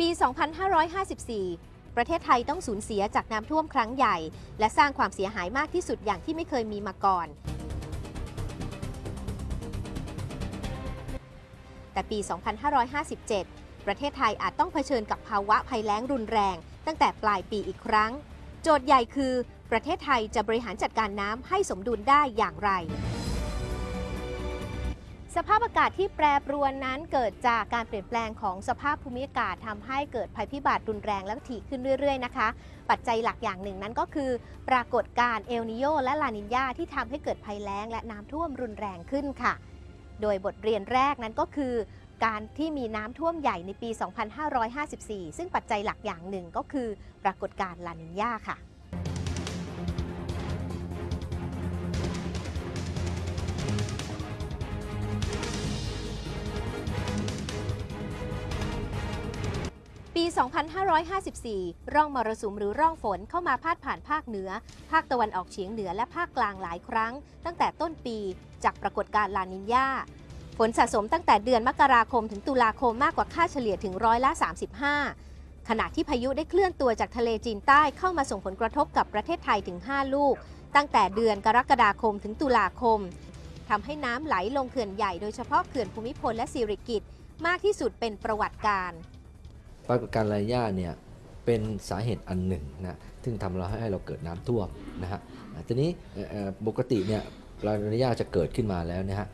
ปี 2554 ประเทศไทยต้องสูญเสียจากน้ำท่วมครั้งใหญ่ และสร้างความเสียหายมากที่สุดอย่างที่ไม่เคยมีมาก่อน แต่ปี 2557 ประเทศไทยอาจต้องเผชิญกับภาวะภัยแล้งรุนแรง ตั้งแต่ปลายปีอีกครั้ง โจทย์ใหญ่คือ ประเทศไทยจะบริหารจัดการน้ำให้สมดุลได้อย่างไร สภาพอากาศที่แปรปรวนนั้นเกิดจากการเปลี่ยนแปลงของสภาพภูมิอากาศทำให้เกิดภัยพิบัติรุนแรงและถี่ขึ้นเรื่อยๆนะคะ ปัจจัยหลักอย่างหนึ่งนั้นก็คือ ปรากฏการณ์เอลนิโยและลานินยาที่ทำให้เกิดภัยแล้งและน้ำท่วมรุนแรงขึ้นค่ะ โดยบทเรียนแรกนั้นก็คือ การที่มีน้ำท่วมใหญ่ในปี 2554 ซึ่งปัจจัยหลักอย่างหนึ่งก็คือ ปรากฏการณ์ลานินยาค่ะ 2554 ร่องมรสุมหรือร่องฝนเข้ามาพาดผ่านภาคเหนือ ภาคตะวันออกเฉียงเหนือและภาคกลางหลายครั้ง ตั้งแต่ต้นปีจากปรากฏการณ์ลานินยาฝนสะสมตั้งแต่เดือนมกราคมถึงตุลาคมมากกว่าค่าเฉลี่ยถึงร้อยละ 35 ขณะที่พายุได้เคลื่อนตัวจากทะเลจีนใต้เข้ามาส่งผลกระทบกับประเทศไทยถึง 5 ลูก ตั้งแต่เดือนกรกฎาคมถึงตุลาคมทำให้น้ำไหลลงเขื่อนใหญ่โดยเฉพาะเขื่อนภูมิพลและสิริกิติ์มากที่สุดเป็นประวัติการ ปรากฏการณ์ลานิญาเนี่ยเป็นสาเหตุอันหนึ่งนะซึ่งทำเราให้เราเกิดน้ำท่วมนะฮะทีนี้ปกติเนี่ยลานิญาจะเกิดขึ้นมาแล้วนี่ยฮะ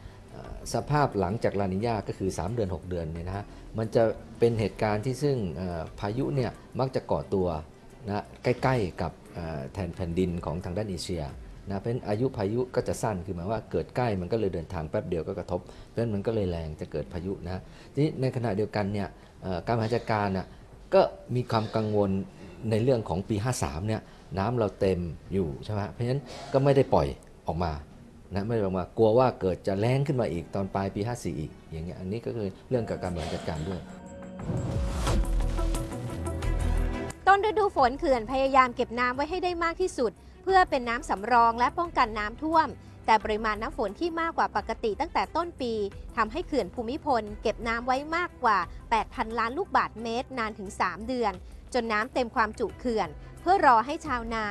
สภาพหลังจากลานิญาก็คือ 3 เดือน 6 เดือนเนี่ยนะฮะมันจะเป็นเหตุการณ์ที่ซึ่งพายุเนี่ยมักจะก่อตัวนะใกล้ๆกับแทนแผ่นดินของทางด้านเอเชียนะเพราะฉะนั้นอายุพายุก็จะสั้นคือหมายว่าเกิดใกล้มันก็เลยเดินทางแป๊บเดียวก็กระทบเพราะฉะนั้นมันก็เลยแรงจะเกิดพายุนะทีนี้ในขณะเดียวกันเนี่ย การบริหารจัดการน่ะก็มีความกังวลในเรื่องของปี 53เนี่ยน้ำเราเต็มอยู่ใช่ไหมเพราะฉะนั้นก็ไม่ได้ปล่อยออกมานะไม่ได้ออกมากลัวว่าเกิดจะแรงขึ้นมาอีกตอนปลายปี 54 อีก อย่างเงี้ยอันนี้ก็คือเรื่องกับการบริหารจัดการด้วย ต้นฤดูฝนเขื่อนพยายามเก็บน้ำไว้ให้ได้มากที่สุด เพื่อเป็นน้ำสำรองและป้องกันน้ำท่วม แต่ปริมาณน้ำฝนที่มากกว่าปกติตั้งแต่ต้นปีทำให้เขื่อนภูมิพล เก็บน้ำไว้มากกว่า 8,000 ล้านลูกบาศก์เมตรนานถึง 3 เดือน จนน้ำเต็มความจุเขื่อน เพื่อรอให้ชาวนา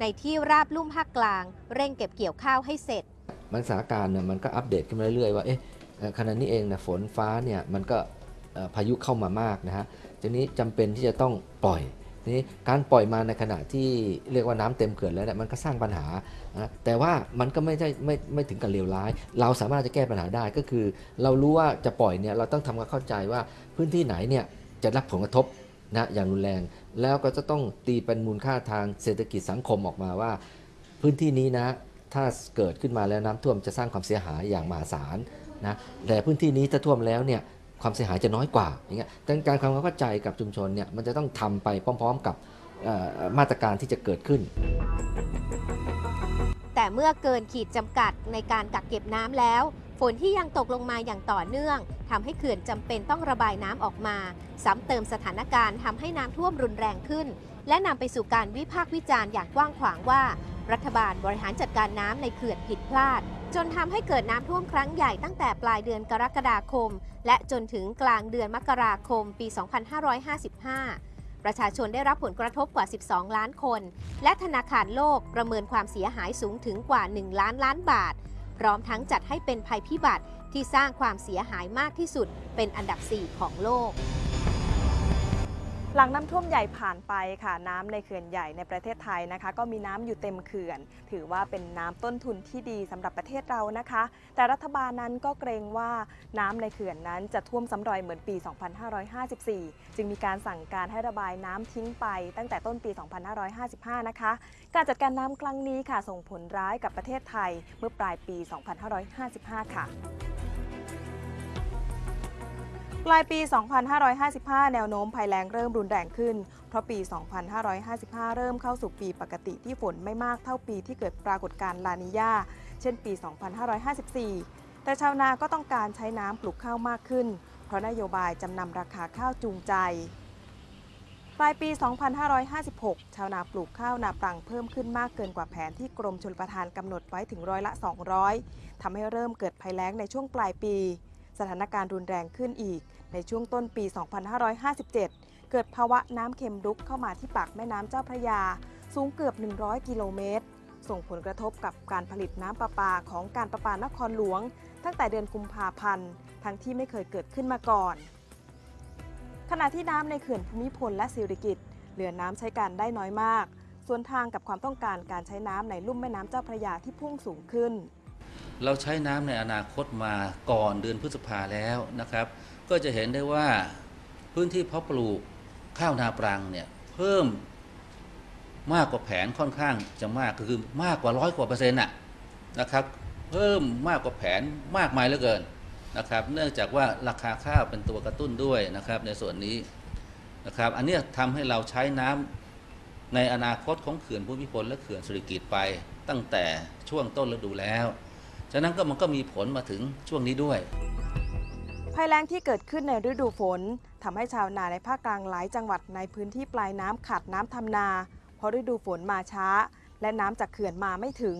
ในที่ราบลุ่มภาคกลาง เร่งเก็บเกี่ยวข้าวให้เสร็จ มันสถานการณ์เนี่ยมันก็อัปเดตขึ้นมาเรื่อยๆว่าเอ๊ะขณะนี้เองนะฝนฟ้าเนี่ยมันก็พายุเข้ามามากนะฮะทีนี้จำเป็นที่จะต้องปล่อย นี้การปล่อยมาในขณะที่เรียกว่าน้ำเต็มเขื่อนแล้วเนี่ยมันก็สร้างปัญหานะแต่ว่ามันก็ไม่ใช่ไม่ไม่ถึงกับเลวร้าย เราสามารถจะแก้ปัญหาได้ก็คือ เรารู้ว่าจะปล่อยเนี่ยเราต้องทำความเข้าใจว่าพื้นที่ไหนเนี่ยจะรับผลกระทบนะอย่างรุนแรง แล้วก็จะต้องตีเป็นมูลค่าทางเศรษฐกิจสังคมออกมาว่า พื้นที่นี้นะถ้าเกิดขึ้นมาแล้วน้ำท่วมจะสร้างความเสียหายอย่างมหาศาลนะแต่พื้นที่นี้ถ้าท่วมแล้วเนี่ย ความเสียหายจะน้อยกว่าอย่างเงี้ยดังนั้นการความเข้าใจกับชุมชนเนี่ยมันจะต้องทำไปพร้อม ๆ กับมาตรการที่จะเกิดขึ้น แต่เมื่อเกินขีดจำกัดในการกักเก็บน้ำแล้ว ฝนที่ยังตกลงมาอย่างต่อเนื่องทำให้เขื่อนจำเป็นต้องระบายน้ำออกมา ซ้ำเติมสถานการณ์ทำให้น้ำท่วมรุนแรงขึ้น และนำไปสู่การวิพากษ์วิจารณ์อย่างกว้างขวางว่า รัฐบาลบริหารจัดการน้ำในเขื่อนผิดพลาด จนทำให้เกิดน้ำท่วมครั้งใหญ่ตั้งแต่ปลายเดือนกรกฎาคม และจนถึงกลางเดือนมกราคมปี 2555 ประชาชนได้รับผลกระทบกว่า 12 ล้านคน และธนาคารโลกประเมินความเสียหายสูงถึงกว่า 1 ล้านล้านบาท พร้อมทั้งจัดให้เป็นภัยพิบัติที่สร้างความเสียหายมากที่สุดเป็นอันดับ 4 ของโลก หลังน้ำท่วมใหญ่ผ่านไปค่ะ น้ำในเขื่อนใหญ่ในประเทศไทยนะคะ ก็มีน้ำอยู่เต็มเขื่อน ถือว่าเป็นน้ำต้นทุนที่ดีสำหรับประเทศเรานะคะ แต่รัฐบาลนั้นก็เกรงว่าน้ำในเขื่อนนั้นจะท่วมซ้ำรอยเหมือนปี 2554 จึงมีการสั่งการให้ระบายน้ำทิ้งไป ตั้งแต่ต้นปี 2555 นะคะ การจัดการน้ำครั้งนี้ค่ะส่งผลร้ายกับประเทศไทยเมื่อปลายปี 2555 ค่ะ ปลายปี 2555 แนวโน้มภัยแล้งเริ่มรุนแรงขึ้น เพราะปี 2555 เริ่มเข้าสู่ปีปกติที่ฝนไม่มากเท่าปีที่เกิดปรากฏการณ์ลานิญาเช่นปี 2554 แต่ชาวนาก็ต้องการใช้น้ำปลูกข้าวมากขึ้น เพราะนโยบายจำนำราคาข้าวจูงใจ ปลายปี 2556 ชาวนาปลูกข้าวนาปรังเพิ่มขึ้นมากเกินกว่าแผนที่กรมชลประทานกำหนดไว้ถึงร้อยละ 200ทำให้เริ่มเกิดภัยแล้งในช่วงปลายปี สถานการณ์รุนแรงขึ้นอีก ในช่วงต้นปี 2557เเกิดภาวะน้ำเค็มรุกเข้ามาที่ปากแม่น้ำเจ้าพระยา สูงเกือบ 100 กิโลเมตร ส่งผลกระทบกับการผลิตน้ำประปาของการประปานครหลวง ตั้งแต่เดือนกุมภาพันธ์ ทั้งที่ไม่เคยเกิดขึ้นมาก่อน ขณะที่น้ำในเขื่อนภูมิพลและสิริกิติ์เหลือน้ำใช้การได้น้อยมาก ส่วนทางกับความต้องการการใช้น้ำในลุ่มแม่น้ำเจ้าพระยาที่พุ่งสูงขึ้น เราใช้น้ำในอนาคตมาก่อนเดือนพฤษภาแล้วนะครับ ก็จะเห็นได้ว่าพื้นที่เพาะปลูกข้าวนาปรังเนี่ยเพิ่มมากกว่าแผนค่อนข้างจะมากก็คือมากกว่าร้อยกว่าเปอร์เซ็นต์น่ะนะครับ เพิ่มมากกว่าแผนมากมายเหลือเกินนะครับ เนื่องจากว่าราคาข้าวเป็นตัวกระตุ้นด้วยนะครับ ในส่วนนี้นะครับ อันนี้ยทำให้เราใช้น้ำในอนาคตของเขื่อนภูมิพลและเขื่อนสุริกิตไปตั้งแต่ช่วงต้นฤดูแล้ว ฉะนั้นก็มันก็มีผลมาถึงช่วงนี้ด้วย ภัยแล้งที่เกิดขึ้นในฤดูฝนทำให้ชาวนาในภาคกลางหลายจังหวัดในพื้นที่ปลายน้ำขาดน้ำทำนา เพราะฤดูฝนมาช้า และน้ำจากเขื่อนมาไม่ถึง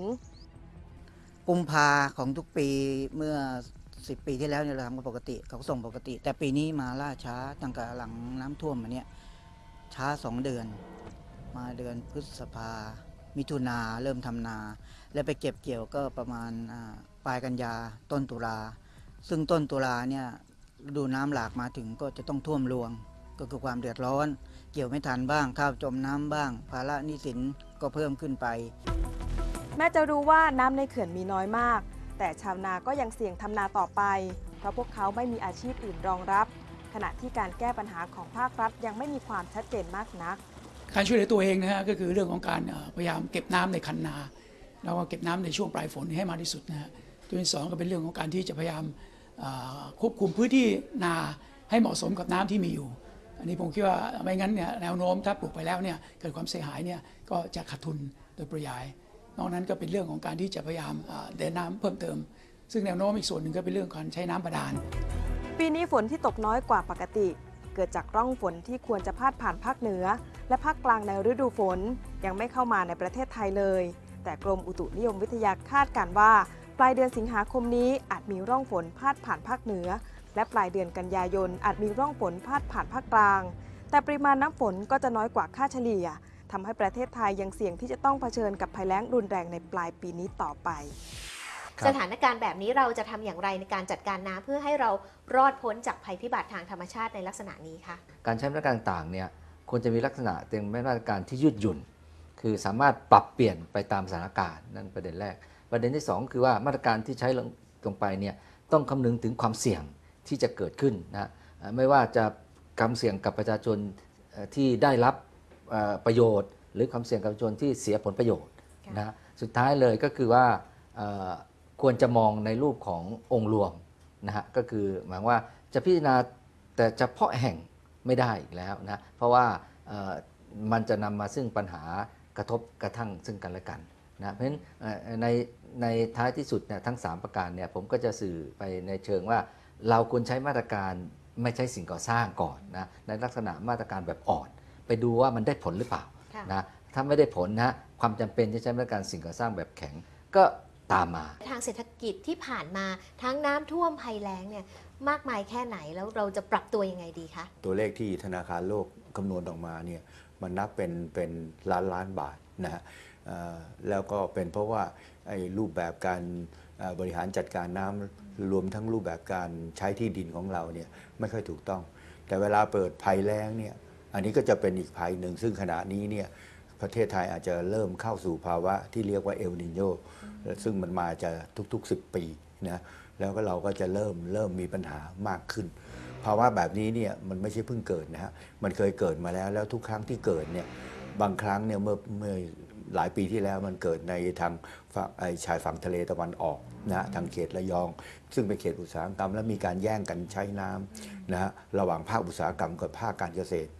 กุมภาของทุกปีเมื่อ10ปีที่แล้วเนี่ยเราทำกันปกติเขาก็ส่งปกติ แต่ปีนี้มาล่าช้าตั้งแต่หลังน้ำท่วมมาเนี่ยช้า2เดือน มาเดือนพฤษภา มิถุนาเริ่มทำนา แล้วไปเก็บเกี่ยวก็ประมาณปลายกันยาต้นตุลา ซึ่งต้นตุลาเนี่ยดูน้ำหลากมาถึงก็จะต้องท่วมรวง ก็คือความเดือดร้อน เกี่ยวไม่ทันบ้างข้าวจมน้ำบ้าง ภาระหนี้สินก็เพิ่มขึ้นไป แม้จะรู้ว่าน้ำในเขื่อนมีน้อยมาก แต่ชาวนาก็ยังเสี่ยงทำนาต่อไป เพราะพวกเขาไม่มีอาชีพอื่นรองรับ ขณะที่การแก้ปัญหาของภาครัฐยังไม่มีความชัดเจนมากนัก การช่วยเหลือตัวเองนะฮะก็คือเรื่องของการพยายามเก็บน้ำในคันนา แล้วก็เก็บน้ำในช่วงปลายฝนให้มากที่สุดนะฮะตัวที่สองก็เป็นเรื่องของการที่จะพยายามควบคุมพื้นที่นาให้เหมาะสมกับน้ำที่มีอยู่ อันนี้ผมคิดว่าไม่งั้นเนี่ยแนวโน้มถ้าปลูกไปแล้วเนี่ยเกิดความเสียหายเนี่ยก็จะขาดทุนโดยปริยาย นอกนั้นก็เป็นเรื่องของการที่จะพยายามเดินน้ำเพิ่มเติม ซึ่งแนวโน้มอีกส่วนหนึ่งก็เป็นเรื่องการใช้น้ำบาดาลปีนี้ฝนที่ตกน้อยกว่าปกติ เกิดจากร่องฝนที่ควรจะพาดผ่านภาคเหนือ และภาคกลางในฤดูฝน ยังไม่เข้ามาในประเทศไทยเลย แต่กรมอุตุนิยมวิทยาคาดการว่า ปลายเดือนสิงหาคมนี้อาจมีร่องฝนพาดผ่านภาคเหนือ และปลายเดือนกันยายนอาจมีร่องฝนพาดผ่านภาคกลาง แต่ปริมาณน้ำฝนก็จะน้อยกว่าค่าเฉลี่ยทำให้ประเทศไทยยังเสี่ยงที่จะต้องเผชิญกับภัยแล้งรุนแรงในปลายปีนี้ต่อไป สถานการณ์แบบนี้เราจะทำอย่างไรในการจัดการน้ำเพื่อให้เรารอดพ้นจากภัยพิบัติทางธรรมชาติในลักษณะนี้คะการใช้มาตรการต่างๆเนี่ยควรจะมีลักษณะเป็นมาตรการที่ยืดหยุ่น คือสามารถปรับเปลี่ยนไปตามสถานการณ์นั่นประเด็นแรก ประเด็นที่ 2 คือว่ามาตรการที่ใช้ลงลงไปเนี่ยต้องคำนึงถึงความเสี่ยงที่จะเกิดขึ้นนะฮะเอ่อไม่ว่าจะความเสี่ยงกับประชาชนเอ่อที่ได้รับเอ่อประโยชน์ หรือความเสี่ยงกับประชาชนที่เสียผลประโยชน์ค่ะนะฮะสุดท้ายเลยก็คือว่าเอ่อ ควรจะมองในรูปขององค์รวมนะฮะก็คือหมายว่าจะพิจารณาแต่เฉพาะแห่งไม่ได้อีกแล้วนะเพราะว่าเอ่อมันจะนำมาซึ่งปัญหากระทบกระทั่งซึ่งกันและกันนะเพราะฉะนั้นเอ่อในในท้ายที่สุดเนี่ยทั้ง 3 ประการเนี่ยผมก็จะสื่อไปในเชิงว่า เราควรใช้มาตรการไม่ใช้สิ่งก่อสร้างก่อนนะในลักษณะมาตรการแบบอ่อน ไปดูว่ามันได้ผลหรือเปล่าค่ะนะถ้าไม่ได้ผลนะความจำเป็นที่ใช้มาตรการสิ่งก่อสร้างแบบแข็ง ก็ ตามมา ทางเศรษฐกิจที่ผ่านมาทั้งน้ำท่วมภัยแล้งเนี่ยมากมายแค่ไหนแล้วเราจะปรับตัวยังไงดีคะ ตัวเลขที่ธนาคารโลกคำนวณออกมาเนี่ยมันนับเป็นเป็นล้านล้านบาทนะฮะเอ่อแล้วก็เป็นเพราะว่าไอ้รูปแบบการเอ่อบริหารจัดการน้ำรวมทั้งรูปแบบการใช้ที่ดินของเราเนี่ยไม่ค่อยถูกต้อง แต่เวลาเปิดภัยแล้งเนี่ยอันนี้ก็จะเป็นอีกภัยหนึ่งซึ่งขณะนี้เนี่ยประเทศไทยอาจจะเริ่มเข้าสู่ภาวะที่เรียกว่าเอลนิโย ซึ่งมันมาจะทุกๆ 10 ปีนะแล้วก็เราก็จะเริ่มเริ่มมีปัญหามากขึ้นภาวะแบบนี้เนี่ยมันไม่ใช่เพิ่งเกิดนะฮะมันเคยเกิดมาแล้วแล้วทุกครั้งที่เกิดเนี่ยบางครั้งเนี่ยเมื่อเมื่อหลายปีที่แล้วมันเกิดในทางฝั่งไอชายฝั่งทะเลตะวันออกนะฮะทางเขตระยอง ซึ่งเป็นเขตอุตสาหกรรม และมีการแย่งกันใช้น้ำนะฮะระหว่างภาคอุตสาหกรรมกับภาคการเกษตร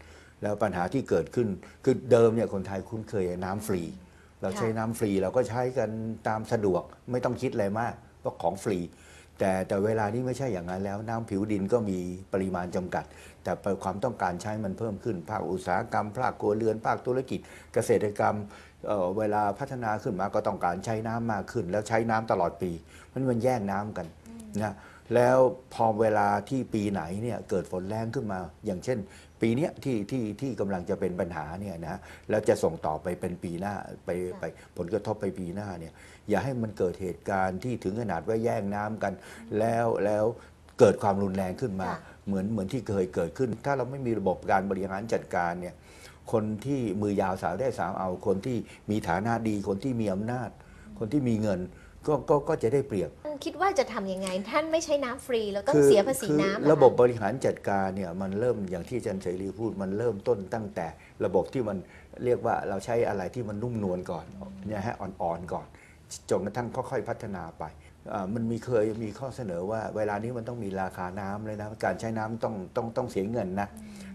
แล้วปัญหาที่เกิดขึ้นคือเดิมเนี่ยคนไทยคุ้นเคยน้ำฟรี เราใช้น้ำฟรีเราก็ใช้กันตามสะดวกไม่ต้องคิดอะไรมากเพราะของฟรี แต่แต่เวลานี้ไม่ใช่อย่างนั้นแล้ว น้ำผิวดินก็มีปริมาณจำกัด แต่ความต้องการใช้มันเพิ่มขึ้น ภาคอุตสาหกรรม ภาคครัวเรือน ภาคธุรกิจ เกษตรกรรมเเวลาพัฒนาขึ้นมาก็ต้องการใช้น้ำมากขึ้น แล้วใช้น้ำตลอดปีมันมันแย่งน้ำกันนะ แล้วพอเวลาที่ปีไหนเนี่ยเกิดฝนแรงขึ้นมา อย่างเช่น ปีเนี้ยที่ที่ที่กำลังจะเป็นปัญหาเนี่ยนะแล้วจะส่งต่อไปเป็นปีหน้าไปไปผลกระทบไปปีหน้าเนี่ยอย่าให้มันเกิดเหตุการณ์ที่ถึงขนาดว่าแย่งน้ำกัน แล้วแล้วเกิดความรุนแรงขึ้นมา ค่ะ เหมือนเหมือนที่เคยเกิดขึ้น ถ้าเราไม่มีระบบการบริหารจัดการเนี่ยคนที่มือยาวสาวได้สาวเอาคนที่มีฐานะดี คนที่มีอำนาจ คนที่มีเงิน ก็ก็ก็จะได้เปรียบท่านคิดว่าจะทำยังไง ท่านไม่ใช้น้ำฟรีแล้วต้องเสียภาษีน้ำคือเหอระบบบบริหารจัดการเนี่ยมันเริ่มอย่างที่อาจารย์เสรีพูดมันเริ่มต้นตั้งแต่ระบบที่มันเรียกว่าเราใช้อะไรที่มันนุ่มนวลก่อนเนี่ยฮะอ่อนๆก่อนจนกระทั่งค่อยๆพัฒนาไปอ่า มันมีเคยมีข้อเสนอว่าเวลานี้มันต้องมีราคาน้ำเลยนะ การใช้น้ำต้องต้องต้องเสียเงินนะ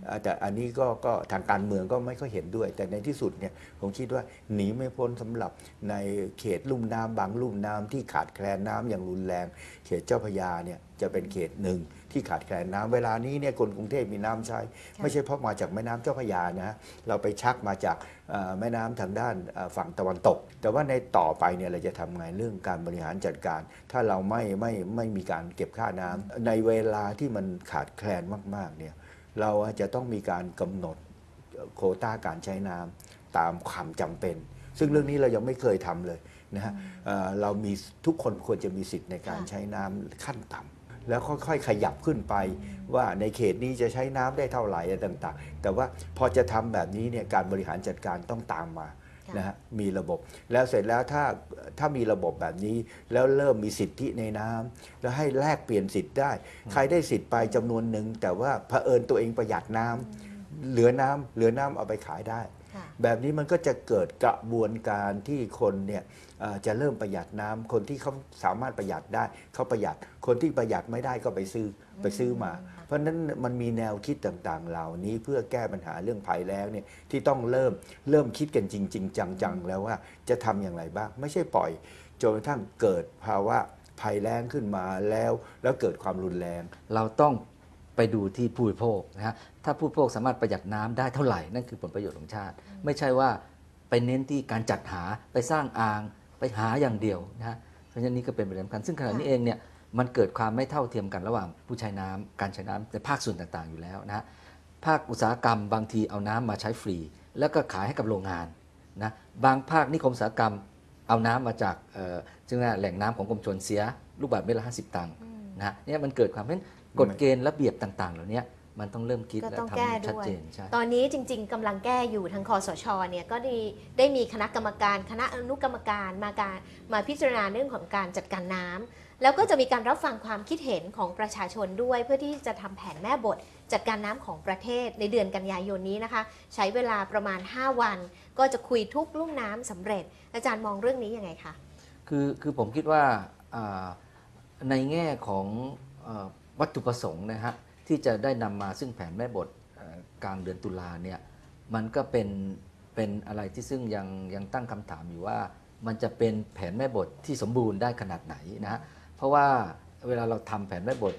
อ่าแต่อันนี้ก็ก็ทางการเมืองก็ไม่ค่อยเห็นด้วย แต่ในที่สุดเนี่ยผมคิดว่าหนีไม่พ้นสำหรับในเขตลุ่มน้ำบางลุ่มน้ำที่ขาดแคลนน้ำอย่างรุนแรง เขตเจ้าพระยาเนี่ยจะเป็นเขตหนึ่งที่ขาดแคลนน้ำเวลานี้เนี่ยคนกรุงเทพมีน้ำใช้ ไม่ใช่เพราะมาจากแม่น้ำเจ้าพระยานะเราไปชักมาจากเอ่อ แม่น้ำทางด้านเอ่อฝั่งตะวันตก แต่ว่าในต่อไปเนี่ยเราจะทำไงเรื่องการบริหารจัดการ ถ้าเราไม่ไม่ไม่มีการเก็บค่าน้ำในเวลาที่มันขาดแคลนมากๆเนี่ยเราอาจจะต้องมีการกำหนดโควต้าการใช้น้ำตามความจำเป็น ซึ่งเรื่องนี้เรายังไม่เคยทำเลยนะฮะเอ่อเรามีทุกคนควรจะมีสิทธิ์ในการค่ะใช้น้ำขั้นต่ำ แล้วค่อยๆขยับขึ้นไป ว่าในเขตนี้จะใช้น้ำได้เท่าไหร่อะไรต่างๆ แต่ว่าพอจะทำแบบนี้เนี่ยการบริหารจัดการต้องตามมาค่ะนะฮะมีระบบแล้วเสร็จแล้วถ้าถ้ามีระบบแบบนี้ แล้วเริ่มมีสิทธิในน้ำแล้วให้แลกเปลี่ยนสิทธิ์ได้ ใครได้สิทธิ์ไปจำนวนหนึ่งแต่ว่าเผอิญตัวเองประหยัดน้ำเหลือน้ำเหลือน้ำเอาไปขายได้ค่ะ แบบนี้มันก็จะเกิดกระบวนการที่คนเนี่ยเอ่อจะเริ่มประหยัดน้ำคนที่เขาสามารถประหยัดได้เขาประหยัด คนที่ประหยัดไม่ได้ก็ไปซื้อไปซื้อมา เพราะฉะนั้นมันมีแนวคิดต่างๆ เหล่านี้เพื่อแก้ปัญหาเรื่องภัยแล้งเนี่ยที่ต้องเริ่มเริ่มคิดกันจริง ๆ จังๆ แล้วว่าจะทำอย่างไรบ้าง ไม่ใช่ปล่อยจนกระทั่งเกิดภาวะภัยแล้งขึ้นมาแล้ว แล้วเกิดความรุนแรง เราต้อง ไปดูที่ผู้บริโภคนะฮะถ้าผู้บริโภคสามารถประหยัดน้ำได้เท่าไหร่นั่นคือผลประโยชน์ของชาติ ไม่ใช่ว่าไปเน้นที่การจัดหาไปสร้างอ่างไปหาอย่างเดียวนะฮะเพราะฉะนั้นนี่ก็เป็นประเด็นสำคัญซึ่งขณะนี้เองเนี่ยมันเกิดความไม่เท่าเทียมกันระหว่างผู้ใช้น้ำการใช้น้ำในภาคส่วนต่างๆอยู่แล้วนะฮะภาคอุตสาหกรรมบางทีเอาน้ำมาใช้ฟรี แล้วก็ขายให้กับโรงงานนะบางภาคนิคมอุตสาหกรรมเอาน้ำมาจากเอ่อจึงว่าแหล่งน้ำของกรมชลเสีย ลูกบาศก์เมตรละห้าสิบตังค์นะฮะเนี่ยมันเกิดความเพราะ กฎเกณฑ์ระเบียบต่าง ๆ เหล่านี้มันต้องเริ่มคิดก็และต้องแก้ทำชัดด้วยเจนใช่ตอนนี้จริง ๆกำลังแก้อยู่ทางคอสชเนี่ยก็ได้ได้มีคณะกรรมการ คณะอนุกรรมการมาการมาพิจารณาเรื่องของการจัดการน้ำแล้วก็จะมีการรับฟังความคิดเห็นของประชาชนด้วย เพื่อที่จะทำแผนแม่บทจัดการน้ำของประเทศในเดือนกันยายนนี้นะคะ ใช้เวลาประมาณ 5 วัน ก็จะคุยทุกลุ่มน้ำสำเร็จ อาจารย์มองเรื่องนี้ยังไงคะคือคือผมคิดว่าอ่าในแง่ของเอ่อ วัตถุประสงค์นะฮะที่จะได้นำมาซึ่งแผนแม่บทเอ่อกลางเดือนตุลาเนี่ยมันก็เป็นเป็นอะไรที่ซึ่งยังยังตั้งคำถามอยู่ว่า มันจะเป็นแผนแม่บทที่สมบูรณ์ได้ขนาดไหนนะฮะเพราะว่าเวลาเราทำแผนแม่บท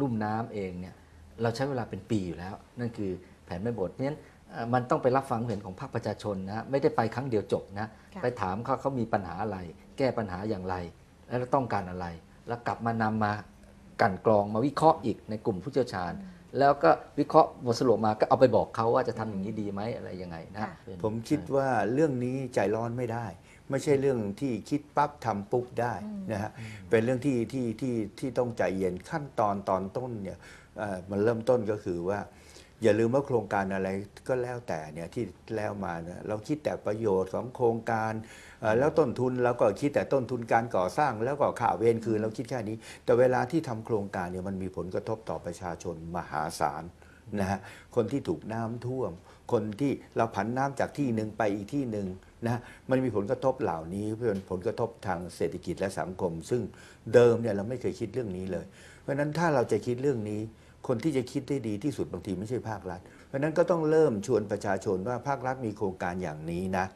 ลุ่มน้ำเองเนี่ยเราใช้เวลาเป็นปีอยู่แล้ว นั่นคือแผนแม่บทเพราะฉะนั้นเอ่อมันต้องไปรับฟังความเห็นของภาคประชาชนนะฮะไม่ได้ไปครั้งเดียวจบนะค่ะไปถามเขาเขามีปัญหาอะไร แก้ปัญหาอย่างไร แล้วต้องการอะไร แล้วกลับมานำมา กลั่นกรองมาวิเคราะห์อีกในกลุ่มผู้เชี่ยวชาญ แล้วก็วิเคราะห์บทสรุปมาก็เอาไปบอกเขาว่าจะทำอย่างนี้ดีไหมอะไรยังไงนะค่ะเป็นผมคิดว่าเรื่องนี้ใจร้อนไม่ได้ ไม่ใช่เรื่องที่คิดปั๊บทำปุ๊บได้นะฮะเป็นเรื่องที่ที่ที่ที่ต้องใจเย็นขั้นตอนตอนต้นเนี่ยเอ่อมันเริ่มต้นก็คือว่า อย่าลืมว่าโครงการอะไรก็แล้วแต่เนี่ยที่แล้วมานะเราคิดแต่ประโยชน์ของโครงการเอ่อ แล้วต้นทุนเราก็คิดแต่ต้นทุนการก่อสร้าง แล้วก็ค่าเวรคืนเราคิดแค่นี้ แต่เวลาที่ทำโครงการเนี่ยมันมีผลกระทบต่อประชาชนมหาศาลนะฮะคนที่ถูกน้ำท่วม คนที่เราผันน้ำจากที่หนึ่งไปอีกที่หนึ่งนะฮะมันมีผลกระทบเหล่านี้เป็นผลกระทบทางเศรษฐกิจและสังคม ซึ่งเดิมเนี่ยเราไม่เคยคิดเรื่องนี้เลย เพราะฉะนั้นถ้าเราจะคิดเรื่องนี้ คนที่จะคิดได้ดีที่สุดบางทีไม่ใช่ภาครัฐ เพราะฉะนั้นก็ต้องเริ่มชวนประชาชนว่าภาครัฐมีโครงการอย่างนี้นะ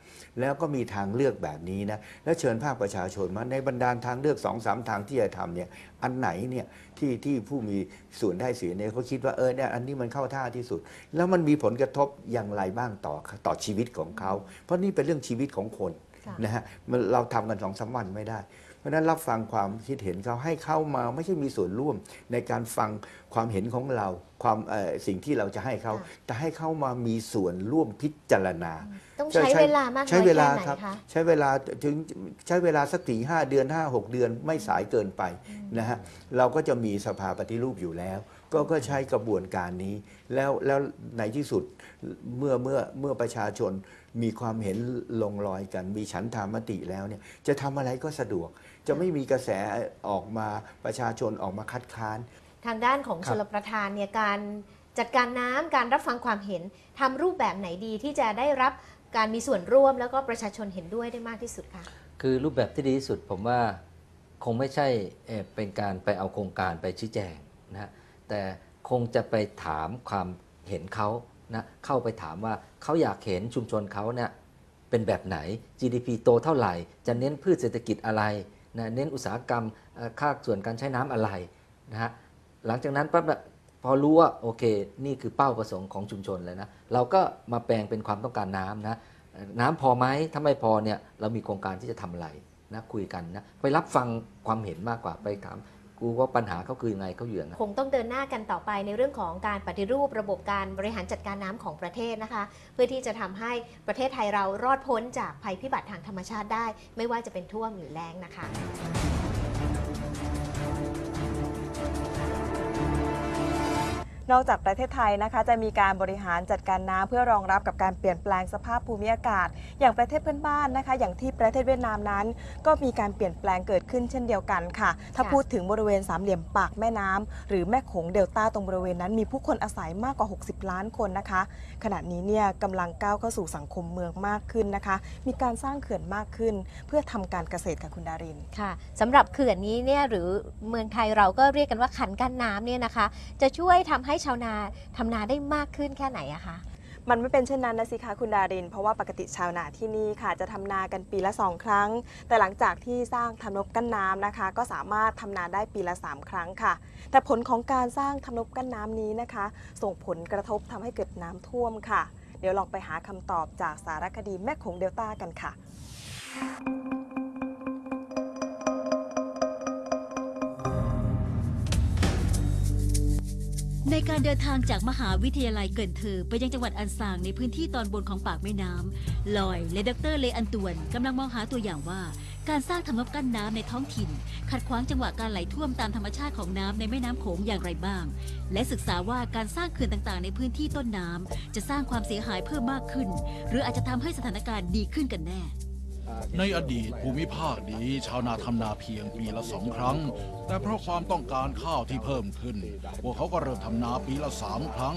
แล้วก็มีทางเลือกแบบนี้นะ แล้วเชิญภาคประชาชนมาในบรรดาทางเลือกสองสามทางที่จะทำเนี่ย อันไหนเนี่ยที่ที่ผู้มีส่วนได้เสียเนี่ยเขาคิดว่าเออเนี่ยอันนี้มันเข้าท่าที่สุด แล้วมันมีผลกระทบอย่างไรบ้างต่อต่อชีวิตของเขา เพราะนี่เป็นเรื่องชีวิตของคนค่ะนะฮะมันเราทำกันสองสามวันไม่ได้ เพราะฉะนั้นรับฟังความคิดเห็นเขาให้เข้ามาไม่ใช่มีส่วนร่วมในการฟังความเห็นของเราความเอ่อสิ่งที่เราจะให้เขาค่ะแต่ให้เข้ามามีส่วนร่วมพิจารณา ต้องใช้เวลามากน้ใช้อยเวแค่ลาไหนครับคะใช้เวลาถึงใช้เวลาสักสี่ห้าเดือนห้าหกเดือนไม่สายเกินไปนะฮะเราก็จะมีสภาปฏิรูปอยู่แล้ว ก็ก็ใช้กระบวนการนี้ แล้วแล้วในที่สุดเมื่อเมื่อเมื่อประชาชนมีความเห็นลงรอยกัน มีฉันทามติแล้วเนี่ยจะทำอะไรก็สะดวก จะไม่มีกระแสออกมาประชาชนออกมาคัดค้าน ทางด้านของคชรับลประทานเนี่ยการจัดการน้ำการรับฟังความเห็นทำรูปแบบไหนดีที่จะได้รับการมีส่วนร่วมแล้วก็ประชาชนเห็นด้วยได้มากที่สุดคะคือรูปแบบที่ดีที่สุดผมว่าคงไม่ใช่เอ่อเป็นการไปเอาโครงการไปชี้แจงนะฮะแต่คงจะไปถามความเห็นเขานะเข้าไปถามว่าเขาอยากเห็นชุมชนเขาเนี่ยเป็นแบบไหน GDP โตเท่าไหร่ จะเน้นพืชเศรษฐกิจอะไร นะเน้นอุตสาหกรรมค่าส่วนการใช้น้ำอะไรนะฮะหลังจากนั้นปั๊บพอรู้ว่าโอเค นี่คือเป้าประสงค์ของชุมชนเลยนะเราก็มาแปลงเป็นความต้องการน้ำนะน้ำพอไหมถ้าไม่พอเนี่ยเรามีโครงการที่จะทำอะไรนะคุยกันนะไปรับฟังความเห็นมากกว่าไปถาม กูว่าปัญหาเขาคือยังไงเขาอยู่ยังไงคงต้องเดินหน้ากันต่อไปในเรื่องของการปฏิรูประบบการบริหารจัดการน้ำของประเทศนะคะ เพื่อที่จะทำให้ประเทศไทยเรารอดพ้นจากภัยพิบัติทางธรรมชาติได้ ไม่ว่าจะเป็นท่วมหรือแล้งนะคะ นอกจากประเทศไทยนะคะจะมีการบริหารจัดการน้ำเพื่อรองรับกับการเปลี่ยนแปลงสภาพภูมิอากาศ อย่างประเทศเพื่อนบ้านนะคะ อย่างที่ประเทศเวียดนามนั้น ก็มีการเปลี่ยนแปลงเกิดขึ้นเช่นเดียวกันค่ะ ถ้าพูดถึงบริเวณสามเหลี่ยมปากแม่น้ำหรือแม่โขงเดลต้าตรงบริเวณนั้นมีผู้คนอาศัยมากกว่า 60 ล้านคนนะคะ ขณะนี้เนี่ยกำลังก้าวเข้าสู่สังคมเมืองมากขึ้นนะคะ มีการสร้างเขื่อนมากขึ้น เพื่อทำการเกษตรค่ะคุณดารินค่ะสำหรับเขื่อนนี้เนี่ยหรือเมืองไทยเราก็เรียกกันว่าขันกั้นน้ำเนี่ยนะคะ จะช่วยทำให้ชาวนาทำนาได้มากขึ้นแค่ไหนอะคะ มันไม่เป็นเช่นนั้นนะสิคะคุณดาริน เพราะว่าปกติชาวนาที่นี่ค่ะ จะทำนากันปีละสองครั้ง แต่หลังจากที่สร้างทำนบกั้นน้ำนะคะ ก็สามารถทำนาได้ปีละ 3 ครั้งค่ะ แต่ผลของการสร้างทำนบกั้นน้ำนี้นะคะ ส่งผลกระทบทำให้เกิดน้ำท่วมค่ะ เดี๋ยวลองไปหาคำตอบจากสารคดีแม่โขงเดลต้ากันค่ะ ในการเดินทางจากมหาวิทยาลัยเกินเธอ ไปยังจังหวัดอันซางในพื้นที่ตอนบนของปากแม่น้ำลอยและดรเลอันตวนกำลังมองหาตัวอย่างว่า การสร้างทำนบกั้นน้ำในท้องถิ่น ขัดขวางจังหวะการไหลท่วมตามธรรมชาติของน้ำในแม่น้ำโขงอย่างไรบ้าง และศึกษาว่าการสร้างเขื่อนต่างๆ ในพื้นที่ต้นน้ำจะสร้างความเสียหายเพิ่มมากขึ้น หรืออาจจะทำให้สถานการณ์ดีขึ้นกันแน่ ในอดีตภูมิภาคนี้ชาวนาทำนาเพียงปีละสองครั้ง แต่เพราะความต้องการข้าวที่เพิ่มขึ้น พวกเขาก็เริ่มทำนาปีละสามครั้ง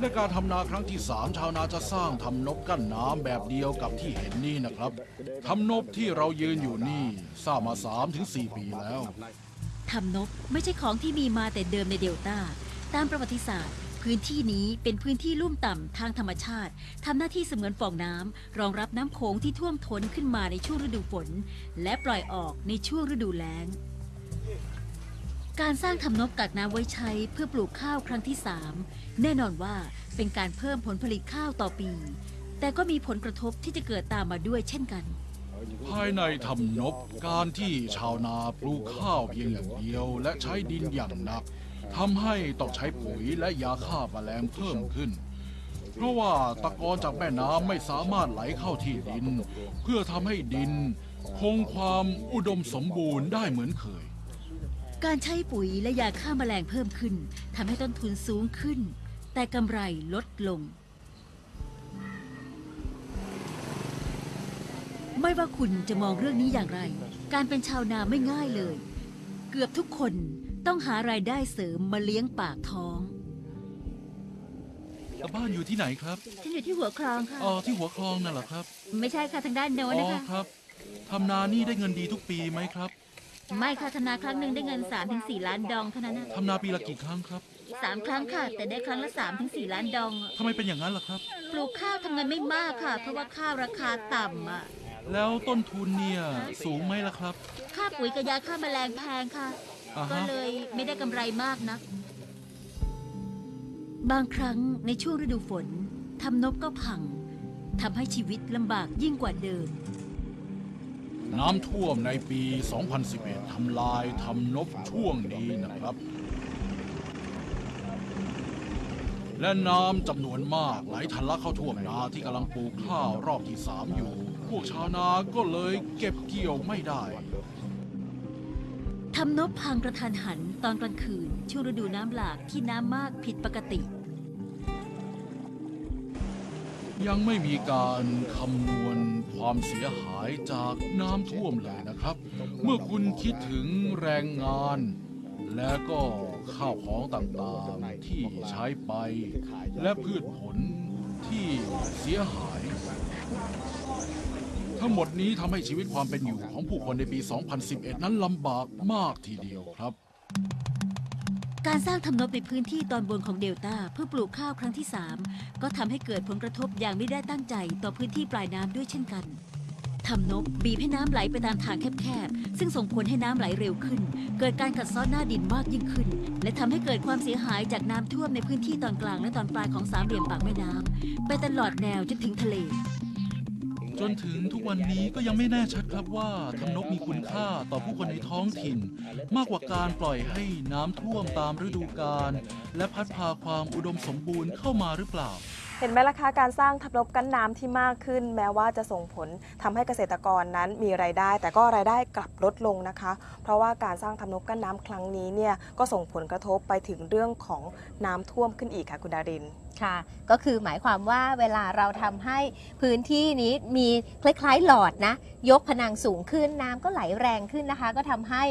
ในการทำนาครั้งที่สามชาวนาจะสร้างทำนบกั้นน้ำแบบเดียวกับที่เห็นนี่นะครับทำนบที่เรายืนอยู่นี่สร้างมา3ามถึงสี่ปีแล้วทำนบไม่ใช่ของที่มีมาแต่เดิมในเดลต้า ตามประวัติศาสตร์ พื้นที่นี้เป็นพื้นที่ลุ่มต่ำทางธรรมชาติทำหน้าที่เสมือนฟองน้ำรองรับน้ำโขงที่ท่วมท้นขึ้นมาในช่วงฤดูฝน และปล่อยออกในช่วงฤดูแล้ง การสร้างทำนบกักน้ำไว้ใช้เพื่อปลูกข้าวครั้งที่ 3 แน่นอนว่าเป็นการเพิ่มผลผลิตข้าวต่อปี แต่ก็มีผลกระทบที่จะเกิดตามมาด้วยเช่นกัน ภายในทำนบการที่ชาวนาปลูกข้าวเพียงอย่างเดียว และใช้ดินอย่างหนัก ทำให้ต้องใช้ปุ๋ยและยาฆ่าแมลงเพิ่มขึ้น เพราะว่าตะกอนจากแม่น้ำไม่สามารถไหลเข้าที่ดิน เพื่อทำให้ดิน คงความอุดมสมบูรณ์ได้เหมือนเคย การใช้ปุ๋ยและยาฆ่าแมลงเพิ่มขึ้นทำให้ต้นทุนสูงขึ้น แต่กำไรลดลง ไม่ว่าคุณจะมองเรื่องนี้อย่างไร การเป็นชาวนาไม่ง่ายเลย เกือบทุกคน ต้องหารายได้เสริมมาเลี้ยงปากท้องบ้านอยู่ที่ไหนครับฉันอยู่ที่หัวคลองค่ะ อ๋อที่หัวคลองนั่นเหรอครับไม่ใช่ค่ะทางด้านโน้อ๋นอนะคะ ครับทำนานี่ได้เงินดีทุกปีไหมครับไม่ค่ะธนาครั้งหนึ่งได้เงิน3-4ถึงล้านดองเท่านั้นนะทำนาปีละกี่ครั้งครับสามครั้งค่ะ แต่ได้ครั้งละ3-4ถึงล้านดองทำไมเป็นอย่างนั้นล่ะครับ ปลูกข้าวทำเงินไม่มากค่ะ เพราะว่าข้าวราคาต่ำอะแล้วต้นทุนเนี่ยสูงไหมล่ะครับ ค่าปุ๋ยกับยาฆ่าแมลงแพงค่ะ อ่าก็ฮะเลยไม่ได้กำไรมากนัก บางครั้งในช่วงฤดูฝนทำนบก็พังทำให้ชีวิตลำบากยิ่งกว่าเดิม น้ำท่วมในปี 2011 ทำลายทำนบช่วงนี้นะครับ และน้ำจำนวนมากไหลทะลักเข้าท่วมนาที่กำลังปลูกข้าวรอบที่3อยู่ พวกชาวนาก็เลยเก็บเกี่ยวไม่ได้ทำนบพังกระทันหันตอนกลางคืน ช่วงฤดูน้ำหลากที่น้ำมากผิดปกติ ยังไม่มีการคำนวณความเสียหายจากน้ำท่วมเลยนะครับ เมื่อคุณคิดถึงแรงงาน และก็ข้าวของต่างๆที่ใช้ไป และพืชผลที่เสียหาย ทั้งหมดนี้ทำให้ชีวิตความเป็นอยู่ของผู้คนในปี 2011 นั้นลำบากมากทีเดียวครับ การสร้างทำนบในพื้นที่ตอนบนของเดลต้าเพื่อปลูกข้าวครั้งที่ 3 ก็ทำให้เกิดผลกระทบอย่างไม่ได้ตั้งใจต่อพื้นที่ปลายน้ำด้วยเช่นกันทำนบบีบให้น้ำไหลไปตามทางแคบๆ ซึ่งส่งผลให้น้ำไหลเร็วขึ้น เกิดการกัดเซ้อนหน้าดินมากยิ่งขึ้น และทำให้เกิดความเสียหายจากน้ำท่วมในพื้นที่ตอนกลางและตอนปลายของสามเหลี่ยมปากแม่น้ำไปตลอดแนวจนถึงทะเล จนถึงทุกวันนี้ก็ยังไม่แน่ชัดครับว่าทำนบมีคุณค่าต่อผู้คนในท้องถิ่น มากกว่าการปล่อยให้น้ำท่วมตามฤดูกาลและพัดพาความอุดมสมบูรณ์เข้ามาหรือเปล่า เห็นไหมล่ะคะการสร้างทำนบกั้นน้ำที่มากขึ้น แม้ว่าจะส่งผลทำให้เกษตรกรนั้นมีรายได้ แต่ก็รายได้กลับลดลงนะคะ เพราะว่าการสร้างทำนบกั้นน้ำครั้งนี้เนี่ยก็ส่งผลกระทบไปถึงเรื่องของน้ำท่วมขึ้นอีกค่ะคุณดาริน ค่ะ ก็คือหมายความว่าเวลาเราทำให้พื้นที่นี้มีคล้ายๆหลอดนะ ยกผนังสูงขึ้นน้ำก็ไหลแรงขึ้นนะคะ ก็ทำให้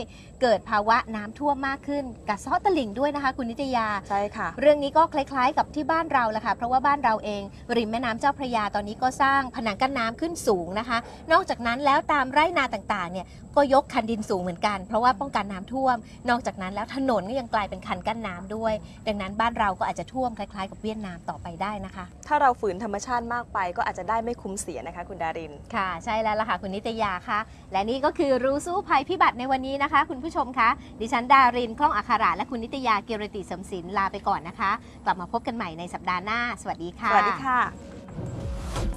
เกิดภาวะน้ำท่วมมากขึ้นกัดเซาะตลิ่งด้วยนะคะ คุณนิตยา ใช่ค่ะ เรื่องนี้ก็คล้ายๆกับที่บ้านเราแหละค่ะ เพราะว่าบ้านเราเองริมแม่น้ำเจ้าพระยาตอนนี้ก็สร้างผนังกั้นน้ำขึ้นสูงนะคะ นอกจากนั้นแล้วตามไร่นาต่างๆเนี่ยก็ยกคันดินสูงเหมือนกัน เพราะว่าป้องกันน้ำท่วม นอกจากนั้นแล้วถนนก็ยังกลายเป็นคันกั้นน้ำด้วย ดังนั้นบ้านเราก็อาจจะท่วมคล้ายๆ กับเวียดนามต่อไปได้นะคะ ถ้าเราฝืนธรรมชาติมากไป ก็อาจจะได้ไม่คุ้มเสียนะคะ คุณดาริน ค่ะ ใช่แล้วล่ะค่ะ คุณนิตยาค่ะ และนี่ก็คือรู้สู้ภัยพิบัติในวันนี้นะคะ คุณผู้ชมคะดิฉันดารินคล่องอัคาระและคุณนิตยาเกียรติสมศิลป์ลาไปก่อนนะคะ กลับมาพบกันใหม่ในสัปดาห์หน้า สวัสดีค่ะ สวัสดีค่ะ